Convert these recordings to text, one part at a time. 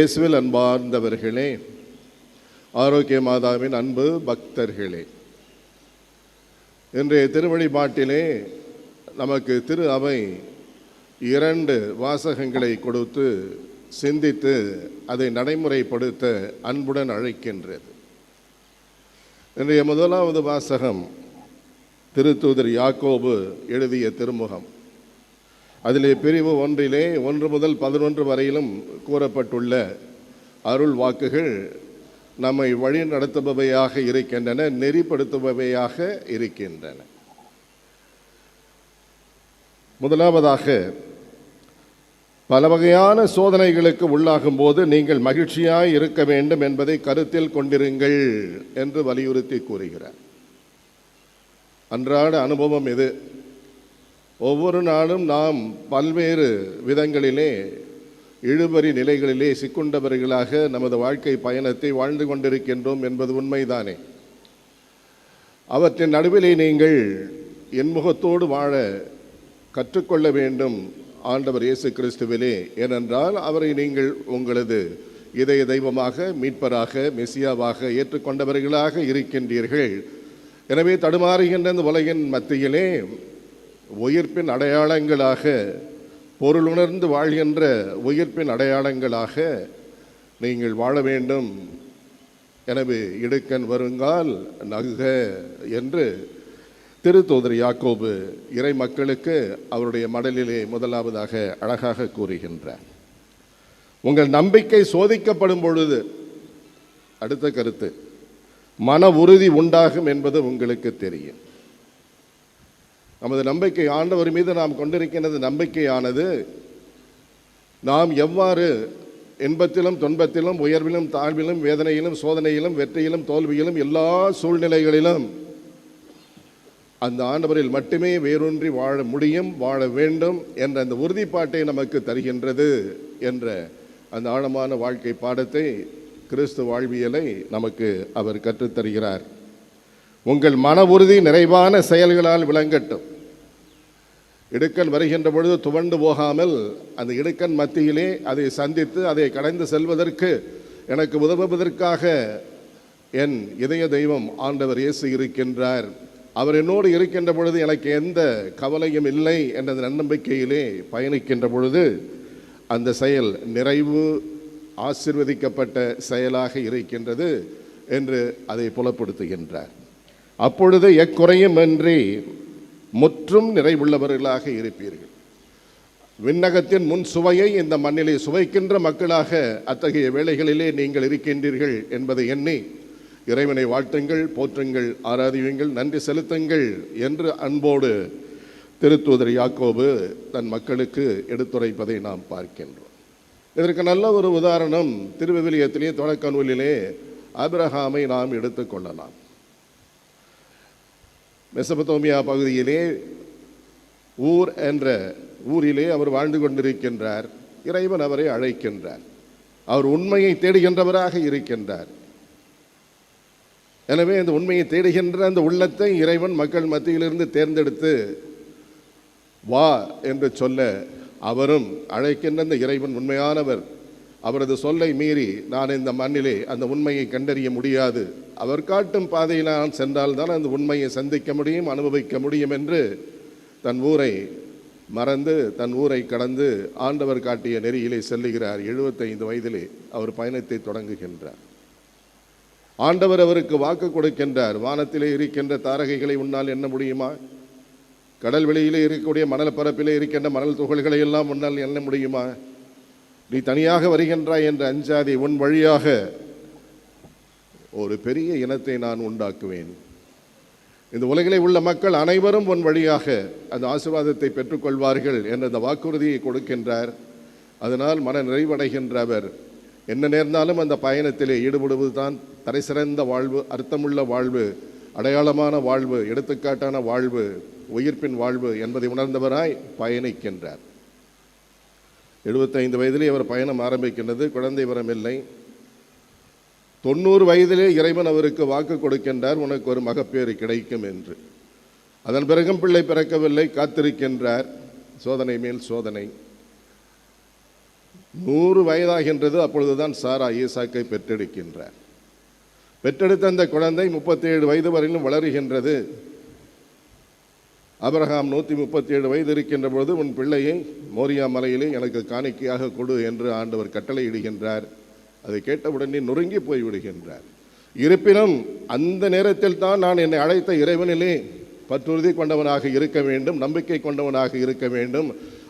இயேசுவில் அன்பார்ந்தவர்களே ஆரோக்கிய மாதாவின் அன்பு பக்தர்களே இன்றைய திருவழிபாட்டிலே நமக்கு திரு அவை இரண்டு வாசகங்களை கொடுத்து சிந்தித்து அதை நடைமுறைப்படுத்த அன்புடன் அழைக்கின்றது. இன்றைய முதலாவது வாசகம் திருத்தூதர் யாக்கோபு எழுதிய திருமுகம். அதிலே பிரிவு ஒன்றிலே ஒன்று முதல் பதினொன்று வரையிலும் கூறப்பட்டுள்ள அருள் வாக்குகள் நம்மை வழி நடத்துபவையாக இருக்கின்றன நெறிப்படுத்துபவையாக இருக்கின்றன. முதலாவதாக பல வகையான சோதனைகளுக்கு உள்ளாகும் போது நீங்கள் மகிழ்ச்சியாய் இருக்க வேண்டும் என்பதை கருத்தில் கொண்டிருங்கள் என்று வலியுறுத்தி கூறுகிறார். அன்றாட அனுபவம் இது. ஒவ்வொரு நாளும் நாம் பல்வேறு விதங்களிலே இழுபறி நிலைகளிலே சிக்குண்டவர்களாக நமது வாழ்க்கை பயணத்தை வாழ்ந்து கொண்டிருக்கின்றோம் என்பது உண்மைதானே. அவற்றின் நடுவிலே நீங்கள் என்முகத்தோடு வாழ கற்றுக்கொள்ள வேண்டும் ஆண்டவர் இயேசு கிறிஸ்துவிலே. ஏனென்றால் அவரை நீங்கள் உங்களது இதய தெய்வமாக மீட்பராக மெசியாவாக ஏற்றுக்கொண்டவர்களாக இருக்கின்றீர்கள். எனவே தடுமாறுகின்ற இந்த உலகின் மத்தியிலே உயிர்ப்பின் அடையாளங்களாக பொருளுணர்ந்து வாழ்கின்ற உயிர்ப்பின் அடையாளங்களாக நீங்கள் வாழ வேண்டும். எனவே இடுக்கன் வருங்கால் நகுக என்று திருத்தூதர் யாக்கோபு இறை மக்களுக்கு அவருடைய மடலிலே முதலாவதாக அழகாக கூறுகின்றார். உங்கள் நம்பிக்கை சோதிக்கப்படும் பொழுது அடுத்த கருத்து மன உறுதி உண்டாகும் என்பது உங்களுக்கு தெரியும். நமது நம்பிக்கை ஆண்டவர் மீது நாம் கொண்டிருக்கின்றது நம்பிக்கையானது. நாம் எவ்வாறு இன்பத்திலும் துன்பத்திலும் உயர்விலும் தாழ்விலும் வேதனையிலும் சோதனையிலும் வெற்றியிலும் தோல்வியிலும் எல்லா சூழ்நிலைகளிலும் அந்த ஆண்டவரில் மட்டுமே வேரூன்றி வாழ முடியும் வாழ வேண்டும் என்ற அந்த உறுதிப்பாட்டை நமக்கு தருகின்றது என்ற அந்த ஆழமான வாழ்க்கை பாடத்தை கிறிஸ்து வாழ்வியலை நமக்கு அவர் கற்றுத்தருகிறார். உங்கள் மன உறுதி நிறைவான செயல்களால் விளங்கட்டும். இடுக்கன் வருகின்ற பொழுது துவண்டு போகாமல் அந்த இடுக்கன் மத்தியிலே அதை சந்தித்து அதை கடந்து செல்வதற்கு எனக்கு உதவுவதற்காக என் இதய தெய்வம் ஆண்டவர் இயேசு இருக்கின்றார். அவர் என்னோடு இருக்கின்ற பொழுது எனக்கு எந்த கவலையும் இல்லை என்ற நன்னம்பிக்கையிலே பயணிக்கின்ற பொழுது அந்த செயல் நிறைவு ஆசிர்வதிக்கப்பட்ட செயலாக இருக்கின்றது என்று அதை புலப்படுத்துகின்றார். அப்பொழுது எக்குறையுமன்றி முற்றும் நிறைவுள்ளவர்களாக இருப்பீர்கள். விண்ணகத்தின் முன் சுவையை இந்த மண்ணிலே சுவைக்கின்ற மக்களாக அத்தகைய வேளைகளிலே நீங்கள் இருக்கின்றீர்கள் என்பதை எண்ணி இறைவனை வாழ்த்துங்கள் போற்றுங்கள் ஆராதியுங்கள் நன்றி செலுத்துங்கள் என்று அன்போடு திருத்தூதர் யாக்கோபு தன் மக்களுக்கு எடுத்துரைப்பதை நாம் பார்க்கின்றோம். இதற்கு நல்ல ஒரு உதாரணம் திருவிவிலியத்திலே தொடக்க நூலிலே அபிரஹாமை நாம் எடுத்துக்கொள்ளலாம் மெசபத்தோமியா பகுதியிலே ஊர் என்ற ஊரிலே அவர் வாழ்ந்து கொண்டிருக்கின்றார். இறைவன் அவரை அழைக்கின்றார். அவர் உண்மையை தேடுகின்றவராக இருக்கின்றார். எனவே அந்த உண்மையை தேடுகின்ற அந்த உள்ளத்தை இறைவன் மக்கள் மத்தியிலிருந்து தேர்ந்தெடுத்து வா என்று சொல்ல அவரும் அழைக்கின்ற அந்த இறைவன் உண்மையானவர். அவரது சொல்லை மீறி நான் இந்த மண்ணிலே அந்த உண்மையை கண்டறிய முடியாது. அவர் காட்டும் பாதையில் நான் சென்றால்தான் அந்த உண்மையை சந்திக்க முடியும் அனுபவிக்க முடியும் என்று தன் ஊரை மறந்து தன் ஊரை கடந்து ஆண்டவர் காட்டிய நெறியிலே செல்லுகிறார். எழுபத்தைந்து வயதிலே அவர் பயணத்தை தொடங்குகின்றார். ஆண்டவர் அவருக்கு வாக்கு கொடுக்கின்றார். வானத்திலே இருக்கின்ற தாரகைகளை உன்னால் எண்ண முடியுமா? கடல் வெளியிலே இருக்கக்கூடிய மணல் பரப்பிலே இருக்கின்ற மணல் துகள்களை எல்லாம் உன்னால் எண்ண முடியுமா? நீ தனியாக வருகின்றாய் என்ற அஞ்சாதி உன் வழியாக ஒரு பெரிய இனத்தை நான் உண்டாக்குவேன். இந்த உலகிலே உள்ள மக்கள் அனைவரும் உன் வழியாக அந்த ஆசீர்வாதத்தை பெற்றுக்கொள்வார்கள் என்ற அந்த வாக்குறுதியை கொடுக்கின்றார். அதனால் மன நிறைவடைகின்ற அவர் என்ன நேர்ந்தாலும் அந்த பயணத்திலே ஈடுபடுவது தான் தரைசிறந்த வாழ்வு அர்த்தமுள்ள வாழ்வு அடையாளமான வாழ்வு எடுத்துக்காட்டான வாழ்வு உயிர்ப்பின் வாழ்வு என்பதை உணர்ந்தவராய் பயணிக்கின்றார். எழுபத்தைந்து வயதிலே அவர் பயணம் ஆரம்பிக்கின்றது குழந்தை வரமில்லை தொண்ணூறு வயதிலே இறைவன் அவருக்கு வாக்கு கொடுக்கின்றார் உனக்கு ஒரு மகப்பேறு கிடைக்கும் என்று. அதன் பிறகும் பிள்ளை பிறக்கவில்லை காத்திருக்கின்றார். சோதனை மேல் சோதனை. நூறு வயதாகின்றது அப்பொழுதுதான் சாரா ஈசாக்கை பெற்றெடுக்கின்றார். பெற்றெடுத்த அந்த குழந்தை முப்பத்தேழு வயது வரையிலும் வளருகின்றது. அபரகாம் நூற்றி முப்பத்தி ஏழு வயது இருக்கின்ற பொழுது உன் பிள்ளையை மோரியா மலையிலே எனக்கு காணிக்கையாக கொடு என்று ஆண்டவர் கட்டளையிடுகின்றார். அதை கேட்டவுடனே நொறுங்கி போய் விடுகின்றார் இருப்பினும் அந்த நேரத்தில் தான் நான் என்னை அழைத்த இறைவனிலே பற்றுறுதி கொண்டவனாக இருக்க வேண்டும் நம்பிக்கை கொண்டவனாக இருக்க வேண்டும்.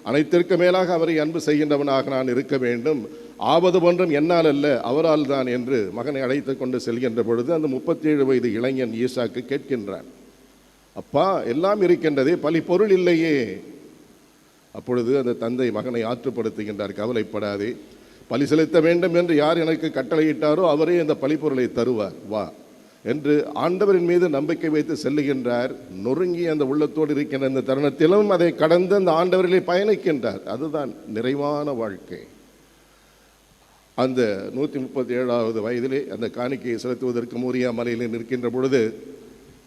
அனைத்திற்கு மேலாக அவரை அன்பு செய்கின்றவனாக நான் இருக்க வேண்டும். ஆபது ஒன்றும் என்னால் அல்ல அவரால் தான் என்று மகனை அழைத்து கொண்டு செல்கின்ற பொழுது அந்த முப்பத்தி ஏழு வயது இளைஞன் ஈசாக்கு கேட்கின்றான். அப்பா எல்லாம் இருக்கின்றதே பலி பொருள் இல்லையே. அப்பொழுது அந்த தந்தை மகனை ஆற்றுப்படுத்துகின்றார் கவலைப்படாதே. பலி செலுத்த வேண்டும் என்று யார் எனக்கு கட்டளையிட்டாரோ அவரே அந்த பழிப்பொருளை தருவார். வா என்று ஆண்டவரின் மீது நம்பிக்கை வைத்து செல்லுகின்றார். நொறுங்கி அந்த உள்ளத்தோடு இருக்கின்ற அந்த தருணத்திலும் அதை கடந்து அந்த ஆண்டவரிலே பயணிக்கின்றார். அதுதான் நிறைவான வாழ்க்கை. அந்த நூற்றி முப்பத்தி ஏழாவது வயதிலே அந்த காணிக்கையை செலுத்துவதற்கு மூரியா மலையிலே நிற்கின்ற பொழுது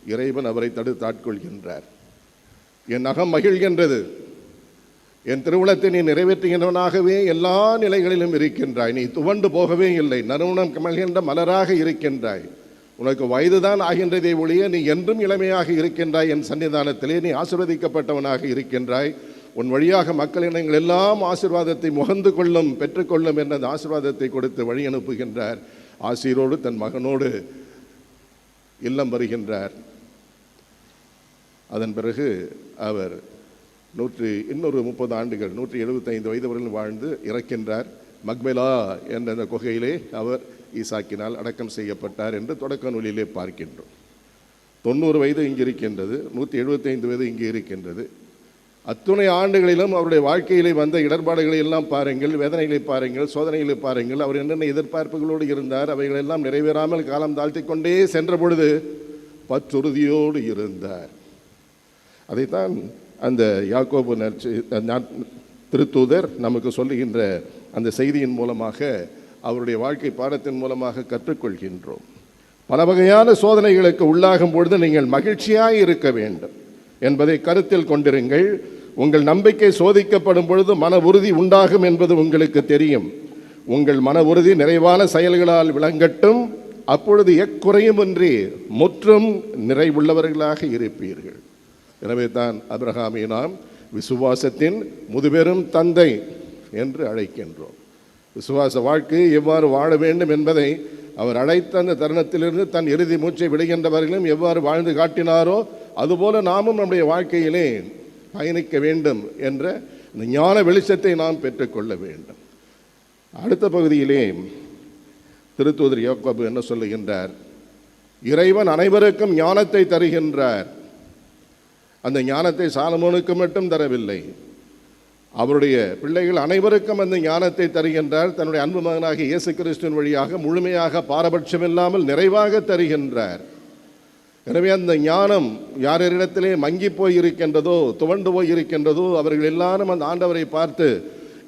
இறைவன் அவரை தடுத்து ஆட்கொள்கின்றார். என் அகம் மகிழ்கின்றது. என் திருவுளத்தை நீ நிறைவேற்றுகின்றவனாகவே எல்லா நிலைகளிலும் இருக்கின்றாய். நீ துவண்டு போகவே இல்லை. நறுமணம் கமல்கின்ற மலராக இருக்கின்றாய். உனக்கு வயதுதான் ஆகின்றதே ஒழிய நீ என்றும் இளமையாக இருக்கின்றாய். என் சன்னிதானத்திலே நீ ஆசிர்வதிக்கப்பட்டவனாக இருக்கின்றாய். உன் வழியாக மக்கள் இனங்கள் எல்லாம் ஆசீர்வாதத்தை முகந்து கொள்ளும் பெற்றுக்கொள்ளும் என்ற அந்த ஆசீர்வாதத்தை கொடுத்து வழி அனுப்புகின்றார் ஆசீரோடு தன் மகனோடு இல்லம் வருகின்றார். அதன் பிறகு அவர் நூற்றி இன்னொரு முப்பது ஆண்டுகள் நூற்றி எழுபத்தைந்து வயது வரையில் வாழ்ந்து இறக்கின்றார். மக்மெலா என்ற அந்த குகையிலே அவர் ஈசாக்கினால் அடக்கம் செய்யப்பட்டார் என்று தொடக்க நூலிலே பார்க்கின்றோம். தொண்ணூறு வயது இங்கு இருக்கின்றது நூற்றி எழுபத்தைந்து வயது இங்கே இருக்கின்றது. அத்துணை ஆண்டுகளிலும் அவருடைய வாழ்க்கையிலே வந்த இடர்பாடுகளை எல்லாம் பாருங்கள் வேதனைகளை பாருங்கள் சோதனைகளை பாருங்கள். அவர் என்னென்ன எதிர்பார்ப்புகளோடு இருந்தார் அவைகளெல்லாம் நிறைவேறாமல் காலம் தாழ்த்தி கொண்டே சென்ற பொழுது பற்றுறுதியோடு இருந்தார். அதைத்தான் அந்த யாக்கோபு நற்செ திருத்தூதர் நமக்கு சொல்லுகின்ற அந்த செய்தியின் மூலமாக அவருடைய வாழ்க்கை பாடத்தின் மூலமாக கற்றுக்கொள்கின்றோம். பல வகையான சோதனைகளுக்கு உள்ளாகும் பொழுது நீங்கள் மகிழ்ச்சியாக இருக்க வேண்டும் என்பதை கருத்தில் கொண்டிருங்கள். உங்கள் நம்பிக்கை சோதிக்கப்படும் பொழுது மன உறுதி உண்டாகும் என்பது உங்களுக்கு தெரியும். உங்கள் மன உறுதி நிறைவான செயல்களால் விளங்கட்டும். அப்பொழுது எக்குறையுமின்றி முற்றும் நிறைவுள்ளவர்களாக இருப்பீர்கள். எனவே தான் அபிரகாமை நாம் விசுவாசத்தின் முதுபெரும் தந்தை என்று அழைக்கின்றோம். விசுவாச வாழ்க்கையை எவ்வாறு வாழ வேண்டும் என்பதை அவர் அழைத்த அந்த தருணத்திலிருந்து தன் இறுதி மூச்சை விடுகின்றவர்களும் எவ்வாறு வாழ்ந்து காட்டினாரோ அதுபோல நாமும் நம்முடைய வாழ்க்கையிலே பயணிக்க வேண்டும் என்ற இந்த ஞான வெளிச்சத்தை நாம் பெற்றுக்கொள்ள வேண்டும். அடுத்த பகுதியிலே திருத்தூதர் யோகபு என்ன சொல்லுகின்றார்? இறைவன் அனைவருக்கும் ஞானத்தை தருகின்றார். அந்த ஞானத்தை சாலமோனுக்கு மட்டும் தரவில்லை. அவருடைய பிள்ளைகள் அனைவருக்கும் அந்த ஞானத்தை தருகின்றார். தன்னுடைய அன்பு மகனாக இயேசு கிறிஸ்துவின் வழியாக முழுமையாக பாரபட்சமில்லாமல் நிறைவாக தருகின்றார். எனவே அந்த ஞானம் யாரிடத்திலே மங்கி போய் இருக்கின்றதோ துவண்டு போய் இருக்கின்றதோ அவர்கள் எல்லாரும் அந்த ஆண்டவரை பார்த்து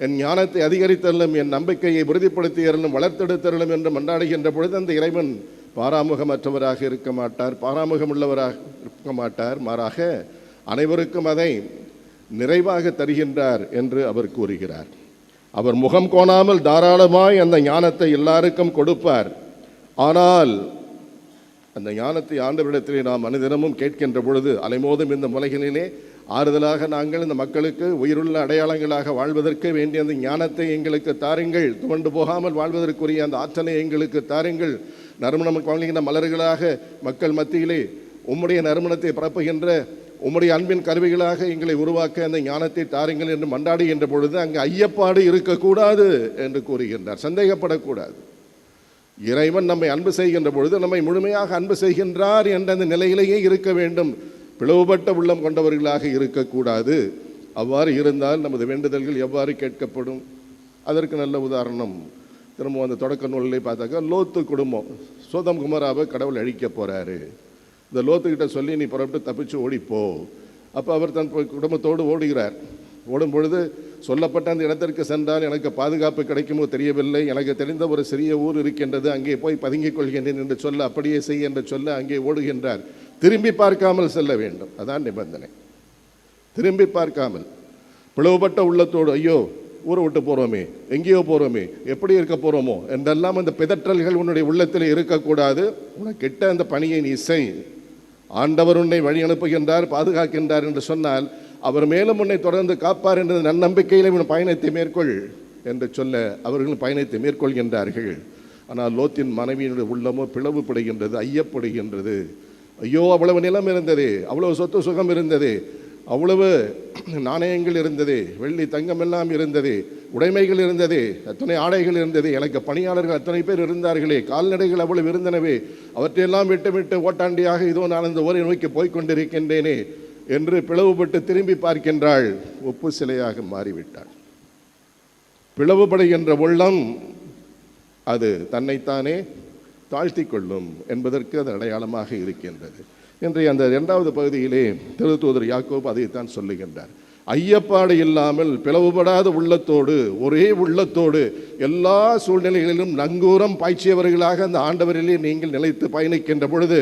என் ஞானத்தை அதிகரித்தரலும் என் நம்பிக்கையை உறுதிப்படுத்தியறலும் வளர்த்தெடுத்தரலும் என்று மன்றாடுகின்ற பொழுது அந்த இறைவன் பாராமுகமற்றவராக இருக்க மாட்டார் பாராமுகம் உள்ளவராக இருக்க மாட்டார். மாறாக அனைவருக்கும் அதை நிறைவாக தருகின்றார் என்று அவர் கூறுகிறார். அவர் முகம் கோணாமல் தாராளமாய் அந்த ஞானத்தை எல்லாருக்கும் கொடுப்பார். ஆனால் அந்த ஞானத்தை ஆண்டவரிடத்திலே நாம் அனுதினமும் கேட்கின்ற பொழுது அலைமோதும் இந்த உலகினிலே ஆறுதலாக நாங்கள் இந்த மக்களுக்கு உயிருள்ள அடையாளங்களாக வாழ்வதற்கு வேண்டிய அந்த ஞானத்தை எங்களுக்கு தாருங்கள். துவண்டு போகாமல் வாழ்வதற்குரிய அந்த ஆற்றலை எங்களுக்கு தாருங்கள். நறுமணம் வாழ்கின்ற மலர்களாக மக்கள் மத்தியிலே உம்முடைய நறுமணத்தை பரப்புகின்ற உம்முடைய அன்பின் கருவிகளாக எங்களை உருவாக்க அந்த ஞானத்தை தாருங்கள் என்று மண்டாடுகின்ற பொழுது அங்கே ஐயப்பாடு இருக்கக்கூடாது என்று கூறுகின்றார். சந்தேகப்படக்கூடாது. இறைவன் நம்மை அன்பு செய்கின்ற பொழுது நம்மை முழுமையாக அன்பு செய்கின்றார் என்ற அந்த நிலையிலேயே இருக்க வேண்டும். பிளவுபட்ட உள்ளம் கொண்டவர்களாக இருக்கக்கூடாது. அவ்வாறு இருந்தால் நமது வேண்டுதல்கள் எவ்வாறு கேட்கப்படும்? அதற்கு நல்ல உதாரணம். திரும்ப அந்த தொடக்க நூலிலே பார்த்தாக்கா லோத்து குடும்பம். சோதம் குமாராவை கடவுள் அழிக்க போகிறாரு இந்த லோத்துக்கிட்ட சொல்லி நீ புறப்பட்டு தப்பிச்சு ஓடிப்போ. அப்போ அவர் தன் குடும்பத்தோடு ஓடுகிறார். ஓடும் பொழுது சொல்லப்பட்ட அந்த இடத்திற்கு சென்றால் எனக்கு பாதுகாப்பு கிடைக்குமோ தெரியவில்லை. எனக்கு தெரிந்த ஒரு சிறிய ஊர் இருக்கின்றது. அங்கே போய் பதுங்கிக் கொள்கின்றேன் என்று சொல்ல அப்படியே செய் என்று சொல்ல அங்கே ஓடுகின்றார். திரும்பி பார்க்காமல் செல்ல வேண்டும். அதான் நிபந்தனை. திரும்பி பார்க்காமல். பிளவுபட்ட உள்ளத்தோடு ஐயோ ஊரை விட்டு போகிறோமே எங்கேயோ போகிறோமே எப்படி இருக்க போகிறோமோ என்றெல்லாம் அந்த பிதற்றல்கள் உன்னுடைய உள்ளத்தில் இருக்கக்கூடாது. உனக்கிட்ட அந்த பணியை நீ செய். ஆண்டவர் உன்னை வழி அனுப்புகின்றார் பாதுகாக்கின்றார் என்று சொன்னால் அவர் மேலும் உன்னை தொடர்ந்து காப்பார் என்ற நன்னம்பிக்கையில் இவன் பயணத்தை மேற்கொள் என்று சொல்ல அவர்கள் பயணத்தை மேற்கொள்கின்றார்கள். ஆனால் லோத்தின் மனைவியினுடைய உள்ளமோ பிளவுபடுகின்றது ஐயப்படுகின்றது. ஐயோ அவ்வளவு நிலம் இருந்தது அவ்வளவு சொத்து சுகம் இருந்தது அவ்வளவு நாணயங்கள் இருந்தது வெள்ளி தங்கம் எல்லாம் இருந்தது உடைமைகள் இருந்தது அத்தனை ஆடைகள் இருந்தது எனக்கு பணியாளர்கள் அத்தனை பேர் இருந்தார்களே கால்நடைகள் அவ்வளவு இருந்தனவே அவற்றையெல்லாம் விட்டு விட்டு ஓட்டாண்டியாக இதோ நான் அந்த ஊரை நோக்கி போய்கொண்டிருக்கின்றேனே என்று பிளவுபட்டு திரும்பி பார்க்கின்றாள். ஒப்பு சிலையாக மாறிவிட்டாள். பிளவுபடுகின்ற உள்ளம் அது தன்னைத்தானே தாழ்த்தி கொள்ளும் என்பதற்கு அது அடையாளமாக இருக்கின்றது. இன்றைய அந்த இரண்டாவது பகுதியிலே திருத்தூதர் யாக்கோப் அதைத்தான் சொல்லுகின்றார். ஐயப்பாடு இல்லாமல் பிளவுபடாத உள்ளத்தோடு ஒரே உள்ளத்தோடு எல்லா சூழ்நிலைகளிலும் நங்கூரம் பாய்ச்சியவர்களாக அந்த ஆண்டவரிலே நீங்கள் நிலைத்து பயணிக்கின்ற பொழுது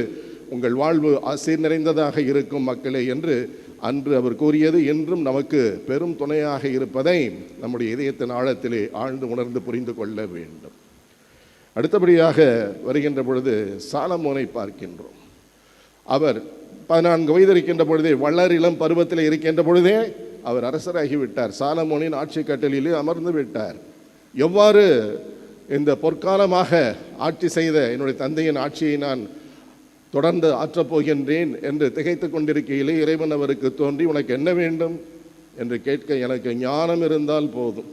உங்கள் வாழ்வு ஆசீர் நிறைந்ததாக இருக்கும் மக்களே என்று அன்று அவர் கூறியது. என்றும் நமக்கு பெரும் துணையாக இருப்பதை நம்முடைய இதயத்தின் ஆழத்திலே ஆழ்ந்து உணர்ந்து புரிந்து கொள்ள வேண்டும். அடுத்தபடியாக வருகின்ற பொழுது சாலமோனை பார்க்கின்றோம். அவர் பதினான்கு வயது இருக்கின்ற பொழுதே வளர் இளம் பருவத்தில் இருக்கின்ற பொழுதே அவர் அரசராகி விட்டார் சாலமோனின் ஆட்சி கட்டளிலே அமர்ந்து விட்டார். எவ்வாறு இந்த பொற்காலமாக ஆட்சி செய்த என்னுடைய தந்தையின் ஆட்சியை நான் தொடர்ந்து ஆற்றப் போகின்றேன் என்று திகைத்து கொண்டிருக்கையிலே இறைவன் அவருக்கு தோன்றி உனக்கு என்ன வேண்டும்? என்று கேட்க எனக்கு ஞானம் இருந்தால் போதும்.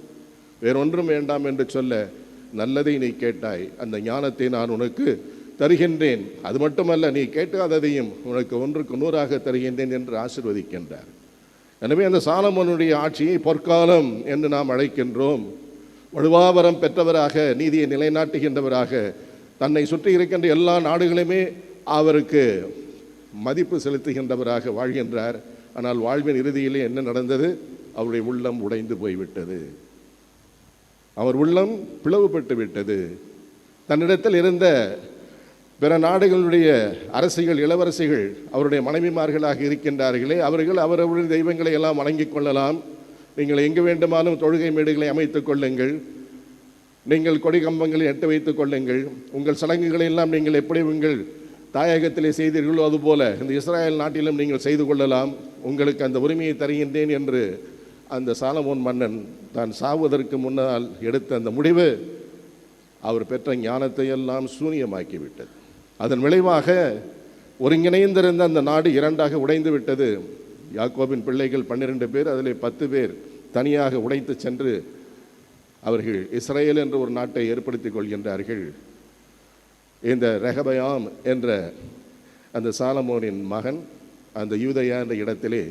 வேறொன்றும் வேண்டாம் என்று சொல்ல நல்லதை நீ கேட்டாய். அந்த ஞானத்தை நான் உனக்கு தருகின்றேன். அது மட்டுமல்ல நீ கேட்காததையும் உனக்கு ஒன்றுக்கு நூறாக தருகின்றேன் என்று ஆசிர்வதிக்கின்றார். எனவே அந்த சாலமோனுடைய ஆட்சியை பொற்காலம் என்று நாம் அழைக்கின்றோம். வலுவாவரம் பெற்றவராக நீதியை நிலைநாட்டுகின்றவராக தன்னை சுற்றி இருக்கின்ற எல்லா நாடுகளுமே அவருக்கு மதிப்பு செலுத்துகின்றவராக வாழ்கின்றார். ஆனால் வாழ்வின் இறுதியிலே என்ன நடந்தது? அவருடைய உள்ளம் உடைந்து போய்விட்டது. அவர் உள்ளம் பிளவுபட்டு விட்டது. தன்னிடத்தில் இருந்த பிற நாடுகளுடைய அரசுகள் இளவரசிகள் அவருடைய மனைவிமார்களாக இருக்கின்றார்களே அவர்கள் அவரவருடைய தெய்வங்களை எல்லாம் வணங்கிக் கொள்ளலாம். நீங்கள் எங்கு வேண்டுமானும் தொழுகை மேடுகளை அமைத்துக் கொள்ளுங்கள். நீங்கள் கொடி கம்பங்களை எட்டு வைத்துக் கொள்ளுங்கள். உங்கள் சடங்குகளை எல்லாம் நீங்கள் எப்படி உங்கள் தாயகத்திலே செய்தீர்களோ அதுபோல இந்த இஸ்ராயல் நாட்டிலும் நீங்கள் செய்து கொள்ளலாம். உங்களுக்கு அந்த உரிமையை தருகின்றேன் என்று அந்த சாலமோன் மன்னன் தான் சாவதற்கு முன்னால் எடுத்த அந்த முடிவு. அவர் பெற்ற ஞானத்தை எல்லாம் சூனியமாக்கிவிட்டது. அதன் விளைவாக ஒருங்கிணைந்திருந்த அந்த நாடு இரண்டாக உடைந்து விட்டது. யாக்கோபின் பிள்ளைகள் பன்னிரண்டு பேர் அதில் பத்து பேர் தனியாக உடைத்து சென்று அவர்கள் இஸ்ரேல் என்ற ஒரு நாட்டை ஏற்படுத்திக் கொள்கின்றார்கள். இந்த ரெஹபயாம் என்ற அந்த சாலமோனின் மகன் அந்த யூதயா என்ற இடத்திலே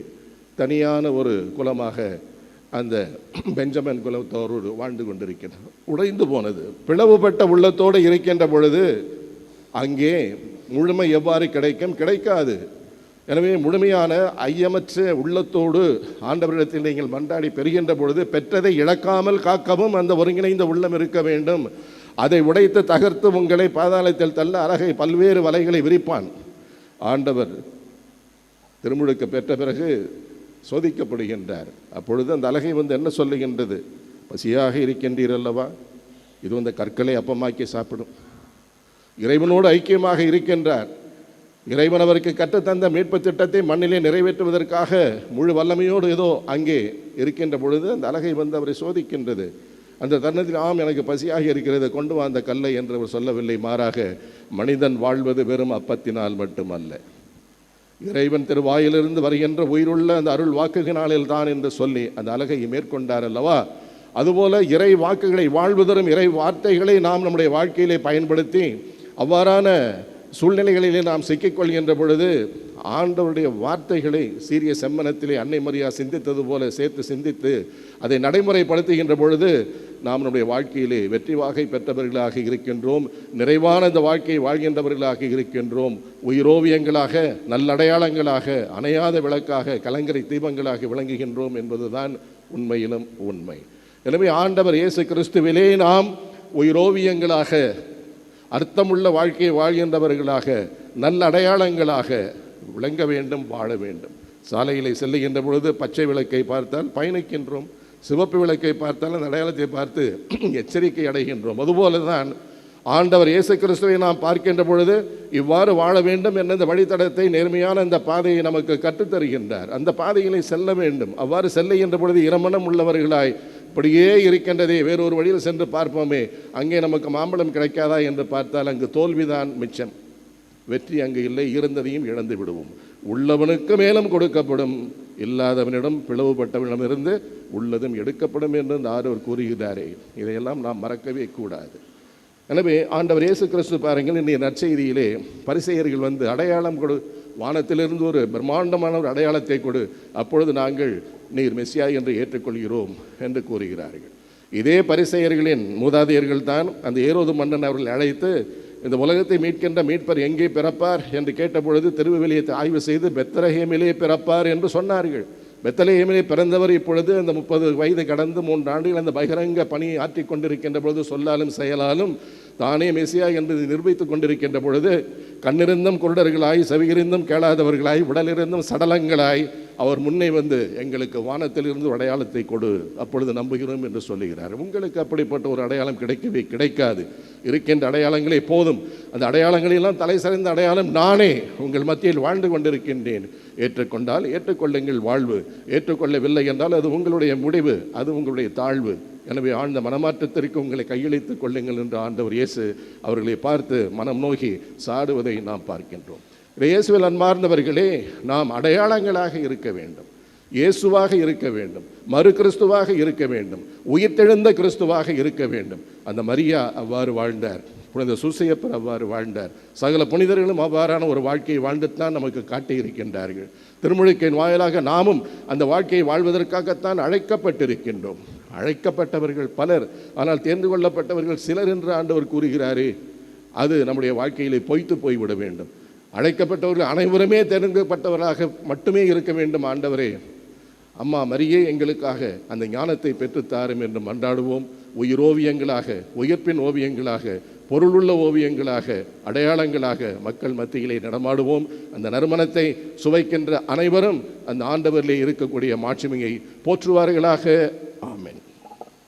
தனியான ஒரு குலமாக அந்த பெஞ்சமின் குலத்தோரோடு வாழ்ந்து கொண்டிருக்கிறார். உடைந்து போனது. பிளவுபட்ட உள்ளத்தோடு இருக்கின்ற பொழுது அங்கே முழுமை எவ்வாறு கிடைக்கும்? கிடைக்காது. எனவே முழுமையான ஐயமற்ற உள்ளத்தோடு ஆண்டவரிடத்தில் நீங்கள் மன்றாடி பெறுகின்ற பொழுது பெற்றதை இழக்காமல் காக்கவும் அந்த ஒருங்கிணைந்த உள்ளம் இருக்க வேண்டும். அதை உடைத்து தகர்த்து உங்களை பாதாளத்தில் தள்ள அழகை பல்வேறு வலைகளை விரிப்பான். ஆண்டவர் திருமுழுக்க பெற்ற பிறகு சோதிக்கப்படுகின்றார். அப்பொழுது அந்த அழகை வந்து என்ன சொல்லுகின்றது? பசியாக இருக்கின்றீர் அல்லவா? இது வந்து கற்களை அப்பமாக்கி சாப்பிடும். இறைவனோடு ஐக்கியமாக இருக்கின்றார். இறைவன் அவருக்கு கற்றுத்தந்த மீட்பு திட்டத்தை மண்ணிலே நிறைவேற்றுவதற்காக முழு வல்லமையோடு ஏதோ அங்கே இருக்கின்ற பொழுது அந்த அழகை வந்து அவரை சோதிக்கின்றது. அந்த தருணத்தில் ஆம் எனக்கு பசியாக இருக்கிறது கொண்டு வா அந்த கல்லை என்று அவர் சொல்லவில்லை. மாறாக மனிதன் வாழ்வது வெறும் அப்பத்தினால் மட்டுமல்ல. இறைவன் திருவாயிலிருந்து வருகின்ற உயிருள்ள அந்த அருள் வாக்குகளில் தான் என்று சொல்லி அந்த அழகை மேற்கொண்டார் அல்லவா? அதுபோல இறை வாக்குகளை வாழ்வதரும் இறை வார்த்தைகளை நாம் நம்முடைய வாழ்க்கையிலே பயன்படுத்தி அவ்வாறான சூழ்நிலைகளிலே நாம் சிக்கிக்கொள்கின்ற பொழுது ஆண்டவருடைய வார்த்தைகளை சீரிய செம்மனத்திலே அன்னை மரியா சிந்தித்தது போல சேர்த்து சிந்தித்து அதை நடைமுறைப்படுத்துகின்ற பொழுது நாம் நம்முடைய வாழ்க்கையிலே வெற்றி வாகை பெற்றவர்களாக இருக்கின்றோம் நிறைவான இந்த வாழ்க்கையை வாழ்கின்றவர்களாக இருக்கின்றோம். உயிரோவியங்களாக நல்லடையாளங்களாக அணையாத விளக்காக கலங்கரை தீபங்களாக விளங்குகின்றோம் என்பதுதான் உண்மையிலும் உண்மை. எனவே ஆண்டவர் இயேசு கிறிஸ்துவிலே நாம் உயிரோவியங்களாக அர்த்தமுள்ள வாழ்க்கையை வாழ்கின்றவர்களாக நல்ல அடையாளங்களாக விளங்க வேண்டும் வாழ வேண்டும். சாலையிலே செல்லுகின்ற பொழுது பச்சை விளக்கை பார்த்தால் பயணிக்கின்றோம். சிவப்பு விளக்கை பார்த்தால் அந்த அடையாளத்தை பார்த்து எச்சரிக்கை அடைகின்றோம். அதுபோல தான் ஆண்டவர் இயேசு கிறிஸ்துவை நாம் பார்க்கின்ற பொழுது இவ்வாறு வாழ வேண்டும் என்ற இந்த வழித்தடத்தை நேர்மையான இந்த பாதையை நமக்கு கற்றுத்தருகின்றார். அந்த பாதையிலே செல்ல வேண்டும். அவ்வாறு செல்லுகின்ற பொழுது இரமணம் உள்ளவர்களாய் இப்படியே இருக்கின்றதே வேறொரு வழியில் சென்று பார்ப்போமே அங்கே நமக்கு மாம்பழம் கிடைக்காதா என்று பார்த்தால் அங்கு தோல்விதான் மிச்சம். வெற்றி அங்கு இல்லை இருந்ததையும் இழந்து விடுவோம். உள்ளவனுக்கு மேலும் கொடுக்கப்படும் இல்லாதவனிடம் பிளவுபட்டவனிடமிருந்து உள்ளதும் எடுக்கப்படும் என்று இந்த கூறுகிறாரே. இதையெல்லாம் நாம் மறக்கவே கூடாது. எனவே ஆண்டவர் இயேசு கிறிஸ்து பாருங்கள் இன்றைய நற்செய்தியிலே பரிசெயர்கள் வந்து அடையாளம் கொடு வானத்திலிருந்து ஒரு பிரம்மாண்டமான ஒரு அடையாளத்தை கொடு. அப்பொழுது நாங்கள் நீர் மெஸ்ஸியா என்று ஏற்றுக்கொள்கிறோம் என்று கூறுகிறார்கள். இதே பரிசெயர்களின் மூதாதையர்கள் தான் அந்த ஏரோது மன்னன் அவர்கள் அழைத்து இந்த உலகத்தை மீட்கின்ற மீட்பர் எங்கே பிறப்பார்? என்று கேட்டபொழுது திருவிவிலியத்தை ஆய்வு செய்து பெத்தரஹேமிலே பிறப்பார் என்று சொன்னார்கள். பெத்தலேயமிலே பிறந்தவர் இப்பொழுது அந்த முப்பது வயது கடந்து மூன்று ஆண்டுகள் அந்த பகிரங்க பணியை ஆற்றி கொண்டிருக்கின்ற பொழுது சொல்லாலும் செயலாலும் தானே மெசியா என்று நிரூபித்துக் கொண்டிருக்கின்ற பொழுது கண்ணிருந்தும் குருடர்களாய் செவியிருந்தும் கேளாதவர்களாய் உடலிருந்தும் சடலங்களாய் அவர் முன்னே வந்து எங்களுக்கு வானத்திலிருந்து ஒரு அடையாளத்தை கொடு அப்பொழுது நம்புகிறோம் என்று சொல்லுகிறார். உங்களுக்கு அப்படிப்பட்ட ஒரு அடையாளம் கிடைக்கவே கிடைக்காது. இருக்கின்ற அடையாளங்களே போதும். அந்த அடையாளங்களெல்லாம் தலை சிறந்த அடையாளம் நானே உங்கள் மத்தியில் வாழ்ந்து கொண்டிருக்கின்றேன். ஏற்றுக்கொண்டால் ஏற்றுக்கொள்ளுங்கள் வாழ்வு. ஏற்றுக்கொள்ளவில்லை என்றால் அது உங்களுடைய முடிவு அது உங்களுடைய தாழ்வு. எனவே ஆழ்ந்த மனமாற்றத்திற்கு உங்களை கையளித்துக் கொள்ளுங்கள் என்று ஆண்டவர் இயேசு அவர்களை பார்த்து மனம் நோக்கி சாடுவதை நாம் பார்க்கின்றோம். இயேசுவில் அன்பார்ந்தவர்களே நாம் அடையாளங்களாக இருக்க வேண்டும். இயேசுவாக இருக்க வேண்டும். மறு கிறிஸ்துவாக இருக்க வேண்டும். உயிர்த்தெழுந்த கிறிஸ்துவாக இருக்க வேண்டும். அந்த மரியா அவ்வாறு வாழ்ந்தார். புனித சுசையப்பர் அவ்வாறு வாழ்ந்தார். சகல புனிதர்களும் அவ்வாறான ஒரு வாழ்க்கையை வாழ்ந்துத்தான் நமக்கு காட்டியிருக்கின்றார்கள். திருமுழுக்கின் வாயிலாக நாமும் அந்த வாழ்க்கையை வாழ்வதற்காகத்தான் அழைக்கப்பட்டிருக்கின்றோம். அழைக்கப்பட்டவர்கள் பலர் ஆனால் தேர்ந்து கொள்ளப்பட்டவர்கள் சிலர் என்று ஆண்டவர் கூறுகிறாரே அது நம்முடைய வாழ்க்கையிலே பொய்த்து போய்விட வேண்டும். அழைக்கப்பட்டவர்கள் அனைவருமே தேர்ந்தெடுக்கப்பட்டவராக மட்டுமே இருக்க வேண்டும் ஆண்டவரே. அம்மா மரியே எங்களுக்காக அந்த ஞானத்தை பெற்றுத்தாரும் என்று மன்றாடுவோம். உயிரோவியங்களாக உயிர்ப்பின் ஓவியங்களாக பொருளுள்ள ஓவியங்களாக அடையாளங்களாக மக்கள் மத்தியிலே நடமாடுவோம். அந்த நறுமணத்தை சுவைக்கின்ற அனைவரும் அந்த ஆண்டவரிலே இருக்கக்கூடிய மாட்சிமையை போற்றுவார்களாக.